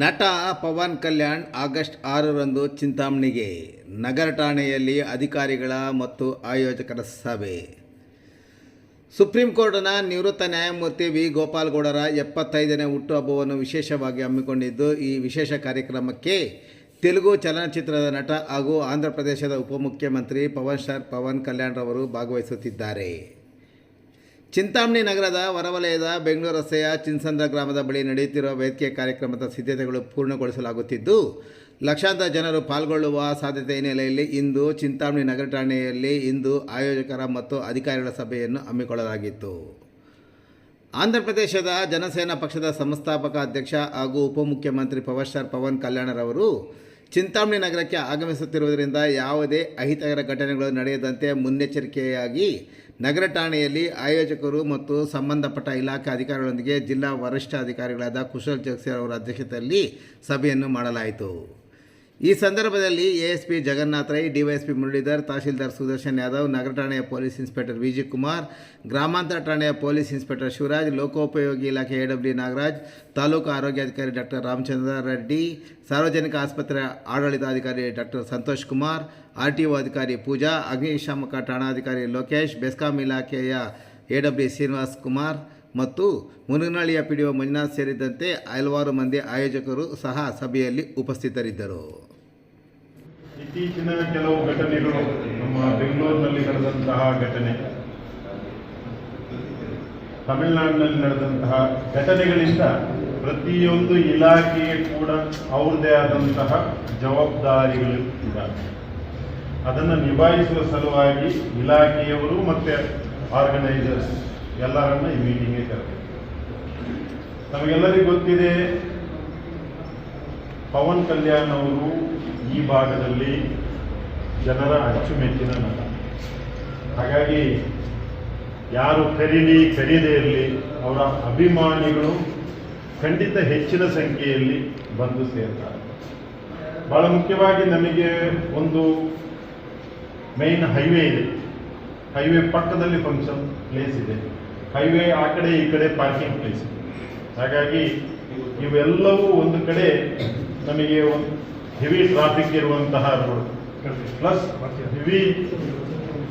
ನಟ ಪವನ್ ಕಲ್ಯಾಣ್ ಆಗಸ್ಟ್ ಆರರಂದು ಚಿಂತಾಮಣಿಗೆ ನಗರ ಠಾಣೆಯಲ್ಲಿ ಅಧಿಕಾರಿಗಳ ಮತ್ತು ಆಯೋಜಕರ ಸಭೆ. ಸುಪ್ರೀಂ ಕೋರ್ಟ್ನ ನಿವೃತ್ತ ನ್ಯಾಯಮೂರ್ತಿ ವಿ. ಗೋಪಾಲ್ಗೌಡರ ಎಪ್ಪತ್ತೈದನೇ ಹುಟ್ಟುಹಬ್ಬವನ್ನು ವಿಶೇಷವಾಗಿ ಹಮ್ಮಿಕೊಂಡಿದ್ದು ಈ ವಿಶೇಷ ಕಾರ್ಯಕ್ರಮಕ್ಕೆ ತೆಲುಗು ಚಲನಚಿತ್ರದ ನಟ ಹಾಗೂ ಆಂಧ್ರ ಪ್ರದೇಶದ ಉಪಮುಖ್ಯಮಂತ್ರಿ ಪವನ್ ಸ್ಟಾರ್ ಪವನ್ ಕಲ್ಯಾಣ್ ರವರು ಭಾಗವಹಿಸುತ್ತಿದ್ದಾರೆ. ಚಿಂತಾಮಣಿ ನಗರದ ಹೊರವಲಯದ ಬೆಂಗಳೂರು ರಸ್ತೆಯ ಚಿನ್ಸಂದ್ರ ಗ್ರಾಮದ ಬಳಿ ನಡೆಯುತ್ತಿರುವ ವೇದಿಕೆ ಕಾರ್ಯಕ್ರಮದ ಸಿದ್ಧತೆಗಳು ಪೂರ್ಣಗೊಳಿಸಲಾಗುತ್ತಿದ್ದು, ಲಕ್ಷಾಂತರ ಜನರು ಪಾಲ್ಗೊಳ್ಳುವ ಸಾಧ್ಯತೆ ಹಿನ್ನೆಲೆಯಲ್ಲಿ ಇಂದು ಚಿಂತಾಮಣಿ ನಗರ ಠಾಣೆಯಲ್ಲಿ ಇಂದು ಆಯೋಜಕರ ಮತ್ತು ಅಧಿಕಾರಿಗಳ ಸಭೆಯನ್ನು ಹಮ್ಮಿಕೊಳ್ಳಲಾಗಿತ್ತು. ಆಂಧ್ರ ಪ್ರದೇಶದ ಜನಸೇನಾ ಪಕ್ಷದ ಸಂಸ್ಥಾಪಕ ಅಧ್ಯಕ್ಷ ಹಾಗೂ ಉಪಮುಖ್ಯಮಂತ್ರಿ ಪವರ್ ಸ್ಟಾರ್ ಪವನ್ ಕಲ್ಯಾಣರವರು ಚಿಂತಾಮಣಿ ನಗರಕ್ಕೆ ಆಗಮಿಸುತ್ತಿರುವುದರಿಂದ ಯಾವುದೇ ಅಹಿತಕರ ಘಟನೆಗಳು ನಡೆಯದಂತೆ ಮುನ್ನೆಚ್ಚರಿಕೆಯಾಗಿ ನಗರ ಠಾಣೆಯಲ್ಲಿ ಆಯೋಜಕರು ಮತ್ತು ಸಂಬಂಧಪಟ್ಟ ಇಲಾಖೆ ಅಧಿಕಾರಿಗಳೊಂದಿಗೆ ಜಿಲ್ಲಾ ವರಿಷ್ಠಾಧಿಕಾರಿಗಳಾದ ಕುಶಲ್ ಜೋಗ್ಸಿ ಅವರ ಅಧ್ಯಕ್ಷತೆಯಲ್ಲಿ ಸಭೆಯನ್ನು ಮಾಡಲಾಯಿತು. ಈ ಸಂದರ್ಭದಲ್ಲಿ ಎಎಸ್ಪಿ ಜಗನ್ನಾಥ ರೈ, ಡಿವೈಎಸ್ಪಿ ಮುರಳೀಧರ್, ತಹಶೀಲ್ದಾರ್ ಸುದರ್ಶನ್ ಯಾದವ್, ನಗರ ಠಾಣೆಯ ಪೊಲೀಸ್ ಇನ್ಸ್ಪೆಕ್ಟರ್ ವಿಜಿ ಕುಮಾರ್, ಗ್ರಾಮಾಂತರ ಠಾಣೆಯ ಪೊಲೀಸ್ ಇನ್ಸ್ಪೆಕ್ಟರ್ ಶಿವರಾಜ್, ಲೋಕೋಪಯೋಗಿ ಇಲಾಖೆ ಎ ಡಬ್ಲ್ಯೂ ನಾಗರಾಜ್, ತಾಲೂಕು ಆರೋಗ್ಯಾಧಿಕಾರಿ ಡಾಕ್ಟರ್ ರಾಮಚಂದ್ರ ರೆಡ್ಡಿ, ಸಾರ್ವಜನಿಕ ಆಸ್ಪತ್ರೆ ಆಡಳಿತಾಧಿಕಾರಿ doctor Santosh Kumar, R T O ಅಧಿಕಾರಿ ಪೂಜಾ, ಅಗ್ನಿಶಾಮಕ ಠಾಣಾಧಿಕಾರಿ ಲೋಕೇಶ್, ಬೆಸ್ಕಾಂ ಇಲಾಖೆಯ ಎ ಡಬ್ಲ್ಯೂ ಶ್ರೀನಿವಾಸ್ ಕುಮಾರ್ ಮತ್ತು ಮುನಗನಹಳ್ಳಿಯ ಪಿಡಿಒ ಮಂಜುನಾಥ್ ಸೇರಿದಂತೆ ಹಲವಾರು ಮಂದಿ ಆಯೋಜಕರು ಸಹ ಸಭೆಯಲ್ಲಿ ಉಪಸ್ಥಿತರಿದ್ದರು. ಇತ್ತೀಚಿನ ಕೆಲವು ಘಟನೆಗಳು ನಮ್ಮ ಬೆಂಗಳೂರಿನಲ್ಲಿ ನಡೆದಂತಹ ಘಟನೆ. ತಮಿಳುನಾಡಿನಲ್ಲಿ ನಡೆದಂತಹ ಘಟನೆಗಳಿಂದ ಪ್ರತಿಯೊಂದು ಇಲಾಖೆಯ ಕೂಡ ಅವ್ರದ್ದೇ ಆದಂತಹ ಜವಾಬ್ದಾರಿಗಳು ಅದನ್ನು ನಿಭಾಯಿಸುವ ಸಲುವಾಗಿ ಇಲಾಖೆಯವರು ಮತ್ತು ಆರ್ಗನೈಸರ್ಸ್ ಎಲ್ಲರನ್ನ ಈ ಮೀಟಿಂಗ್ಗೆ ಕರೆದಿದ್ದಾರೆ ನಮಗೆಲ್ಲರಿಗೂ ಗೊತ್ತಿದೆ, ಪವನ್ ಕಲ್ಯಾಣ್ ಅವರು ಈ ಭಾಗದಲ್ಲಿ ಜನರ ಅಚ್ಚುಮೆಚ್ಚಿನ ನಟ. ಹಾಗಾಗಿ ಯಾರು ಕರೀಲಿ, ಕರೀದೇ ಇರಲಿ, ಅವರ ಅಭಿಮಾನಿಗಳು ಖಂಡಿತ ಹೆಚ್ಚಿನ ಸಂಖ್ಯೆಯಲ್ಲಿ ಬಂದು ಸೇರ್ತಾರೆ. ಬಹಳ ಮುಖ್ಯವಾಗಿ ನಮಗೆ ಒಂದು ಮೈನ್ ಹೈವೇ ಇದೆ. ಹೈವೇ ಪಕ್ಕದಲ್ಲಿ ಫಂಕ್ಷನ್ ಪ್ಲೇಸ್ ಇದೆ. ಹೈವೇ ಆ ಕಡೆ ಈ ಕಡೆ ಪಾರ್ಕಿಂಗ್ ಪ್ಲೇಸ್. ಹಾಗಾಗಿ ಇವೆಲ್ಲವೂ ಒಂದು ಕಡೆ ನಮಗೆ ಒಂದು ಹೆವಿ ಟ್ರಾಫಿಕ್ ಇರುವಂತಹ ರೋಡ್ ಪ್ಲಸ್ ಹೆವಿ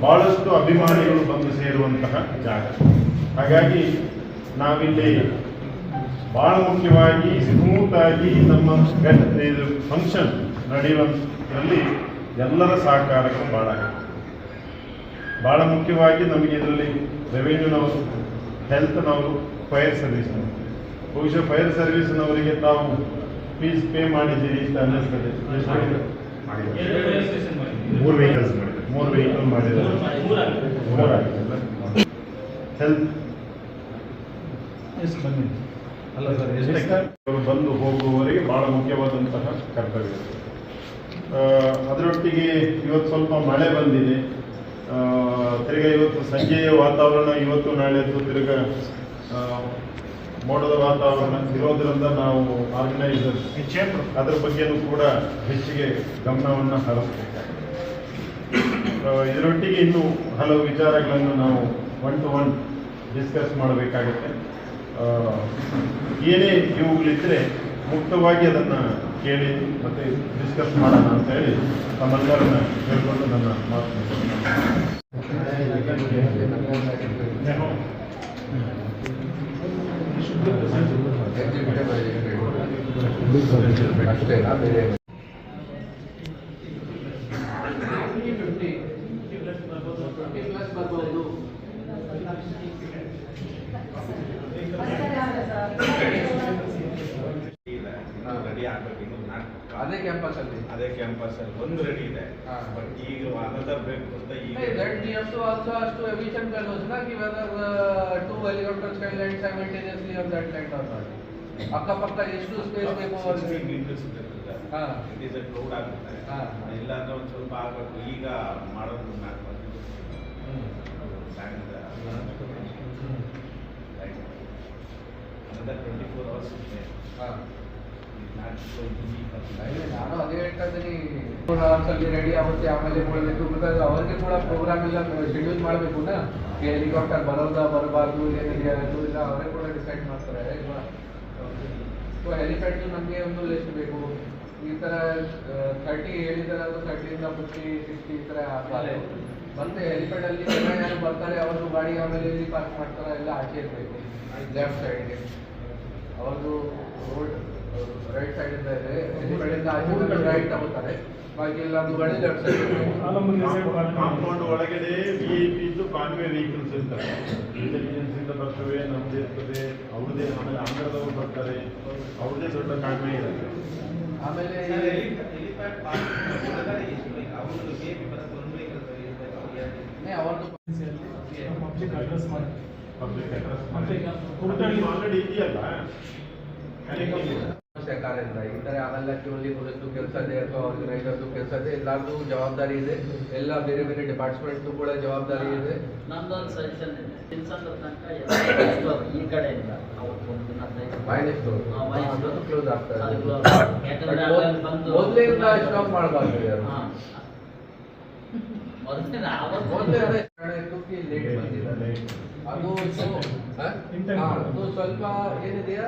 ಬಹಳಷ್ಟು ಅಭಿಮಾನಿಗಳು ಬಂದು ಸೇರುವಂತಹ ಜಾಗ. ಹಾಗಾಗಿ ನಾವಿಲ್ಲಿ ಬಹಳ ಮುಖ್ಯವಾಗಿ ಸ್ಮೂತ್ ಆಗಿ ನಮ್ಮ ಫಂಕ್ಷನ್ ನಡೆಯುವಂಥದ್ರಲ್ಲಿ ಎಲ್ಲರ ಸಹಕಾರಕ್ಕೆ ಬಹಳ. ಬಹಳ ಮುಖ್ಯವಾಗಿ ನಮಗೆ ಇದರಲ್ಲಿ ರೆವೆನ್ಯೂನವರು ಹೆಲ್ತ್ನವರು ಫೈರ್ ಸರ್ವಿಸ್ ಬಹುಶಃ ಫೈರ್ ಸರ್ವಿಸ್ನವರಿಗೆ ತಾವು ಫೀಸ್ ಪೇ ಮಾಡಿದ್ದೀರಿ ಅಂತ ಅನ್ನಿಸ್ತದೆ? ಮೂರು ವೆಹಿಕಲ್ಸ್ ಮಾಡಿದ್ದಾರೆ ಮೂರು ವೆಹಿಕಲ್ ಮಾಡಿದ್ದಾರೆ ಹೆಲ್ತ್ ಬನ್ನಿ. ಅಲ್ಲ ಸರ್ ಎಷ್ಟು ಅವರು ಬಂದು ಹೋಗುವವರಿಗೆ ಬಹಳ ಮುಖ್ಯವಾದಂತಹ ಕರ್ತವ್ಯ. ಅದರೊಟ್ಟಿಗೆ ಇವತ್ತು ಸ್ವಲ್ಪ ಮಳೆ ಬಂದಿದೆ. ಆ, ತಿರ್ಗಾ ಇವತ್ತು ಸಂಜೆಯ ವಾತಾವರಣ ಇವತ್ತು ನಾಳೆ ತಿರ್ಗಾ ಮೋಡದ ವಾತಾವರಣ ಇರೋದ್ರಿಂದ ನಾವು ಆರ್ಗನೈಸರ್ಸ್ ಅದ್ರ ಬಗ್ಗೆನೂ ಕೂಡ ಹೆಚ್ಚಿಗೆ ಗಮನವನ್ನು ಹರಿಸಬೇಕಾಗಿದೆ ಇದರೊಟ್ಟಿಗೆ ಇನ್ನು ಹಲವು ವಿಚಾರಗಳನ್ನು ನಾವು ಒನ್ ಟು ಒನ್ ಡಿಸ್ಕಸ್ ಮಾಡಬೇಕಾಗುತ್ತೆ. ಏನೇ ಇವುಗಳಿದ್ರೆ ಮುಕ್ತವಾಗಿ ಅದನ್ನು ಕೇಳಿ ಮತ್ತೆ ಡಿಸ್ಕಸ್ ಮಾಡೋಣ ಅಂತ ಹೇಳಿ ತಮ್ಮೆಲ್ಲರನ್ನ ಕೇಳ್ಕೊಂಡು ನನ್ನ ಮಾತು ಮುಗಿಸ್ತೇನೆ. ಅಷ್ಟೇನಾ ಬೇರೆ ರೆಡಿ ಆಗ್ಬೇಕು ಇನ್ನು ನಾಲ್ಕು ಅದೇ ಕ್ಯಾಂಪಸ್ ಅಲ್ಲಿ ಅದೇ ಕ್ಯಾಂಪಸ್ ಅಲ್ಲಿ ಒಂದು ರೆಡಿ ಇದೆ. ಬಟ್ ಈಗ ಅನದರ್ ಬೇಕು ಅಂತ ಈಗ ರೆಡಿ ಅಷ್ಟು ಅಷ್ಟು to also ask to aviation fellows to ki whether uh, simultaneously on that on that land or ಅಕ್ಕಪಕ್ಕ ಎಷ್ಟು ಸ್ಪೇಸ್ ಬೇಕು ಅವ್ರಿಗೆ ಹಾ. ಇಟ್ ಇಸ್ ಅ ಕ್ರೌಡ್ ಆಗುತ್ತೆ. ಹಾ. ಇಲ್ಲ ಅಂದ್ರೆ ಒಂದು ಸ್ವಲ್ಪ ಆಗಬೇಕು. ಈಗ ಮಾಡೋದು ನಾಲ್ಕು ಅನದರ್ ಟ್ವೆಂಟಿ ಫೋರ್ ಅವರ್ಸ್ ಇದೆ ಹಾ. ನಾನು ಅದೇ ಹೇಳ್ತಾ ಇದ್ದೀನಿ ಅಲ್ಲಿ ರೆಡಿ ಆಗುತ್ತೆ, ಆಮೇಲೆ ಮಾಡಬೇಕು ಬಿಕಾಸ್ ಅವ್ರಿಗೆ ಕೂಡ ಪ್ರೋಗ್ರಾಮ್ ಎಲ್ಲ ಶೆಡ್ಯೂಲ್ ಮಾಡಬೇಕು ಹೆಲಿಕಾಪ್ಟರ್ ಬರೋದ, ಬರಬಾರ್ದು ಏನಿದೆ ಅದು ಇಲ್ಲ. ಅವರೇ ಕೂಡ ಡಿಸೈಡ್ ಮಾಡ್ತಾರೆ. ಸೊ ಹೆಲಿಪ್ಯಾಡ್ ನಮಗೆ ಒಂದು ಲಿಸ್ಟ್ ಬೇಕು. ಈ ಥರ ಥರ್ಟಿ ಹೇಳಿದಾರೆ ಅದು ಥರ್ಟಿಯಿಂದ ಫಿಫ್ಟಿ ಸಿಕ್ಸ್ಟಿ ಈ ಥರ ಆಗ್ತಾರೆ ಮತ್ತೆ ಹೆಲಿಪ್ಯಾಡ್ ಅಲ್ಲಿ ಜನ ಯಾರು ಬರ್ತಾರೆ, ಅವ್ರದ್ದು ಗಾಡಿ ಆಮೇಲೆ ಇಲ್ಲಿ ಪಾರ್ಕ್ ಮಾಡ್ತಾರೆ, ಎಲ್ಲ ಆಚೆ ಇರ್ಬೇಕು. ಲೆಫ್ಟ್ ಸೈಡ್ಗೆ ಅವ್ರದ್ದು ರೋಡ್ ರೈಟ್ ಸೈಡ್ ಇಂದ ಇದೆ. ಇಂದ ಆಚೆ ರೈಟ್ ತಗೋತಾರೆ. ಬಾಕಿ ಎಲ್ಲ ಒಂದು ಲೆಫ್ಟ್ ಸೈಡ್ ಕಾಂಪೌಂಡ್ ಒಳಗಡೆ ವಿ ಐ ಪಿ ಇದ್ದು ಕಾನ್ವೆ ವೆಹಿಕಲ್ಸ್ ಇರ್ತಾರೆ ಇಂಟೆಲಿಜೆನ್ಸ್ ಇಂದ ಬರ್ತವೆ ನಮ್ದು ಇರ್ತದೆ ಅವ್ರದೇ ಆಮೇಲೆ ಆಂಧ್ರದವ್ರು ಬರ್ತಾರೆ. ಅವ್ರದೇ ದೊಡ್ಡ ಕಾನ್ವೆ ಇರುತ್ತೆ. ಆಮೇಲೆ ಅಡ್ರೆಸ್ ಮಾಡಿ ಪಬ್ಲಿಕ್ ಅಡ್ರೆಸ್ ಮತ್ತೆ ಈಗ ಟೋಟಲ್ ಆಲ್ರೆಡಿ ಇದೆಯಲ್ಲ? ಕಾರ್ಯದಿಂದ ಈ ಥರ ಅವೆಲ್ಲ ಕ್ಯೂಲಿ ಪೊಲೀಸ್ದು ಕೆಲಸ ಇದೆ ಅಥವಾ ಆರ್ಗನೈಸರ್ದು ಕೆಲಸ ಇದೆ ಜವಾಬ್ದಾರಿ ಇದೆ. ಎಲ್ಲ ಬೇರೆ ಬೇರೆ ಡಿಪಾರ್ಟ್ಮೆಂಟ್ ಕೂಡ ಜವಾಬ್ದಾರಿ ಇದೆ. ನಮ್ದೊಂದು ಸಜೆಷನ್ ಇದೆ. ತಿನ್ಸಂದ್ರ ತನಕ ಈ ಕಡೆಯಿಂದ ಕ್ಲೋಸ್ ಆಗ್ತದೆ ಮೊದಲಿಂದ ಸ್ಟಾಪ್ ಮಾಡಬಾರ್ದು. ಮೊದಲೇ ಲೇಟ್ ಬಂದಿದ್ದಾರೆ. ಅದು ಸ್ವಲ್ಪ ಏನಿದೆಯಾ?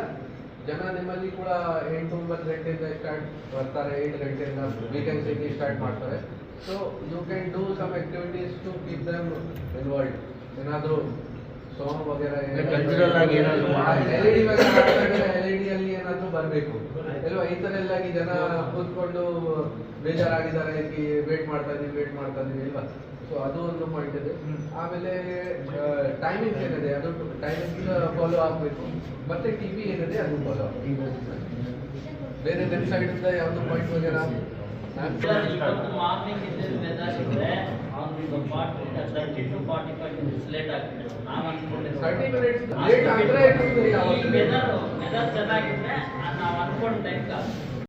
ಜನ ನಿಮ್ಮಲ್ಲಿ ಕೂಡ ಎಂಟು ಒಂಬತ್ತು ಗಂಟೆಯಿಂದ ಸ್ಟಾರ್ಟ್ ಬರ್ತಾರೆ ಏಳು ಗಂಟೆಯಿಂದ ವೀಕೆಂಡ್ಸ್ ಸ್ಟಾರ್ಟ್ ಮಾಡ್ತಾರೆ. So you can do some activities to keep them involve ಏನಾದರೂ ಆಗಿ ಏನಾದ್ರು. L E L E D ಅಲ್ಲಿ ಏನಾದ್ರು ಬರಬೇಕು? ಅಲ್ವಾ ಈ ಥರ ಎಲ್ಲ ಜನ ಕೂತ್ಕೊಂಡು ಬೇಜಾರಾಗಿದ್ದಾರೆ ವೇಟ್ ಮಾಡ್ತಾ ಇದೀವಿ ವೇಟ್ ಮಾಡ್ತಾ ಇದೀವಿ ಇಲ್ವಾ? ಸೊ ಅದು ಒಂದು ಪಾಯಿಂಟ್ ಇದೆ. ಆಮೇಲೆ ಟೈಮಿಂಗ್ಸ್ ಏನಿದೆ? ಅದು ಟೈಮಿಂಗ್ಸ್ ಫಾಲೋ ಆಗಬೇಕು. ಮತ್ತೆ ಟಿವಿ ಏನಿದೆ? ಅದು ಫಾಲೋ ಆಗಬೇಕು. ಬೇರೆ ವೆಬ್ಸೈಟ್ ಇಂದ ಯಾವುದು ಪಾಯಿಂಟ್ ವಗೇರಾ? ಮಾರ್ನಿಂಗ್ ಲೇಟ್ ಆಗ್ತದೆ ನಾವು ಅನ್ಕೊಂಡೆ ಥರ್ಟಿ ಮಿನಿಟ್ಸ್ ಲೇಟ್ ಆದರೆ ಈ ವೆದರ್ ಚೆನ್ನಾಗಿದ್ರೆ ನಾವು ಅನ್ಕೊಂಡ ಟೈಮ್